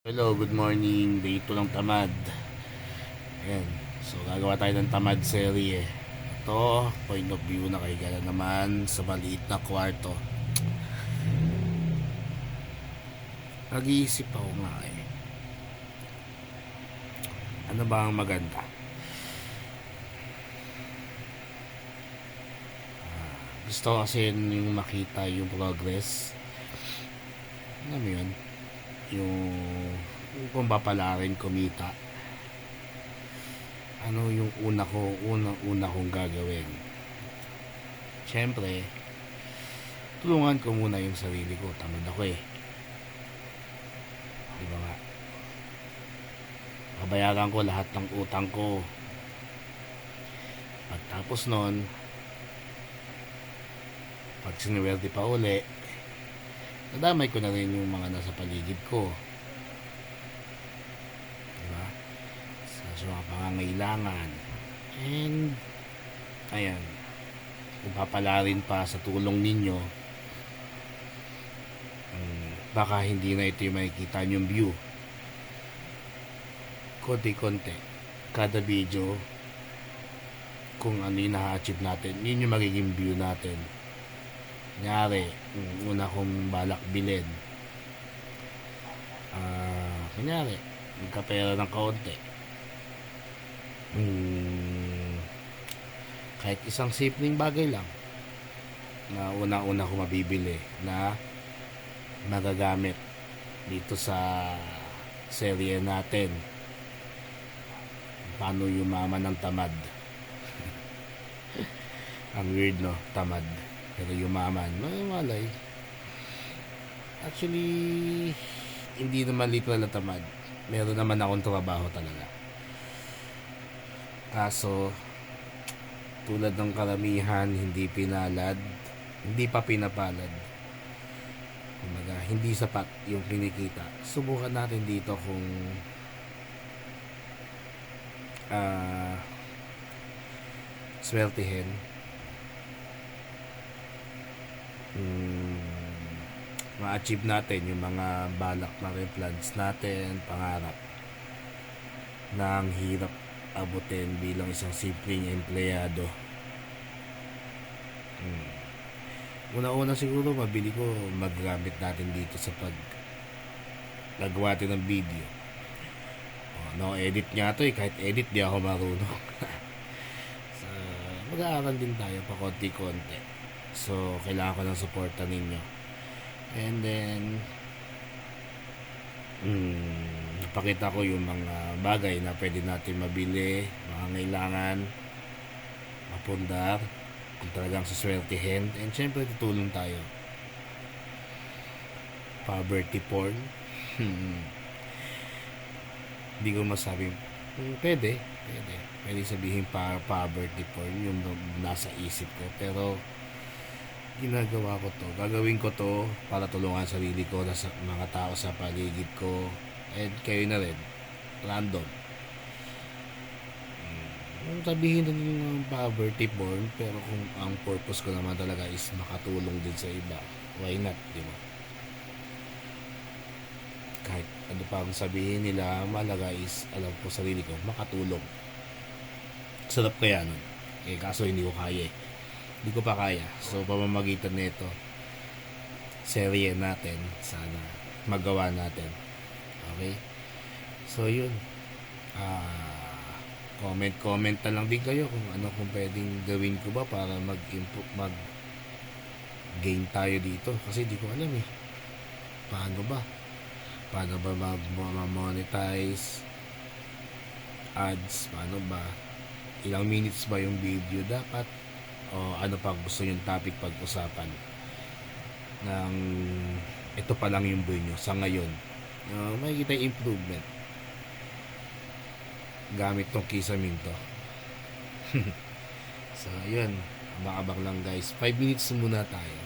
Hello, good morning. Day 2 lang tamad. Ayan. So, gagawa tayo ng tamad serye. Ito, point of view na kay Gala naman sa maliit na kwarto. Nag-iisip ako nga eh. Ano ba ang maganda? Gusto kasi yung makita yung progress. Alam mo yun? yung kung papalarin kumita. Ano yung una ko unang una kong gagawin? Syempre tulungan ko muna yung sarili ko. Tamad ako eh. Di ba nga? Babayaran ko lahat ng utang ko. Pagtapos nun pag sinuwerte pa uli nadamay ko na rin yung mga nasa paligid ko. Diba? Sa, pangangailangan. And, ayan, kung papalarin pa sa tulong ninyo, mm, baka hindi na ito yung makikita yung view. Konti-konti. Kada video, kung ano yung na-achieve natin, yun yung magiging view natin. Kunyari, una kong balak bilhin. Ah, kunyari, magkapera ng kaunti. Hmm, kahit isang simpleng bagay lang na una-una ko mabibili na magagamit dito sa serye natin. Paano yumaman ng tamad? Ang weird no, tamad. Pero yumaman, may malay. Actually, hindi naman literal na tamad. Meron naman akong trabaho talaga. Kaso, tulad ng karamihan, hindi pinalad, hindi pa pinapalad. Kumbaga, hindi sapat yung kinikita. Subukan natin dito kung ah swertihin mm, ma-achieve natin yung mga balak na plans natin, pangarap ang hirap abutin bilang isang simpleng empleyado. Hmm. Una-una siguro mabili ko magagamit natin dito sa pag natin ng video. Oh, no edit nga to eh, kahit edit di ako marunong. so, mag-aaral din tayo pa konti-konti. So, kailangan ko ng suporta ninyo. And then, mm, napakita ko yung mga bagay na pwede natin mabili, mga ngailangan, mapundar, kung talagang suswertihin. And syempre, tutulong tayo. Poverty porn. Hmm. Hindi ko masabi, hmm, pwede, pwede. Pwede sabihin pa poverty porn, yung nasa isip ko. Pero, ginagawa ko to. Gagawin ko to para tulungan sarili ko sa mga tao sa paligid ko and kayo na rin. Random. Hmm, sabihin na yung poverty born pero kung ang purpose ko naman talaga is makatulong din sa iba, why not, di ba? Kahit ano pa ang sabihin nila, malaga is alam ko sarili ko, makatulong. Sarap kaya nun. Eh, kaso hindi ko kaya eh hindi ko pa kaya. So, pamamagitan nito, serye natin, sana magawa natin. Okay? So, yun. Ah, comment, comment na lang din kayo kung ano kung pwedeng gawin ko ba para mag-improve, mag gain tayo dito. Kasi di ko alam eh. Paano ba? Paano ba mag-monetize? Ads? Paano ba? Ilang minutes ba yung video dapat? o ano pa gusto yung topic pag-usapan ng ito pa lang yung buhay nyo sa ngayon uh, makikita yung improvement. Gamit tong kisaminto so yun. Abang-abang lang guys. 5 minutes muna tayo.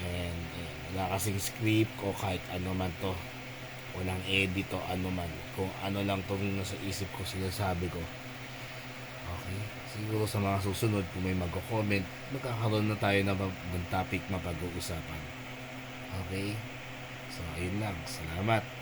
And eh, wala kasing script o kahit ano man to. Walang edit o ano man. Kung ano lang tong nasa isip ko sinasabi ko. Okay. Siguro sa mga susunod kung may magko-comment magkakaroon na tayo ng topic na pag-uusapan. Okay so ayun lang salamat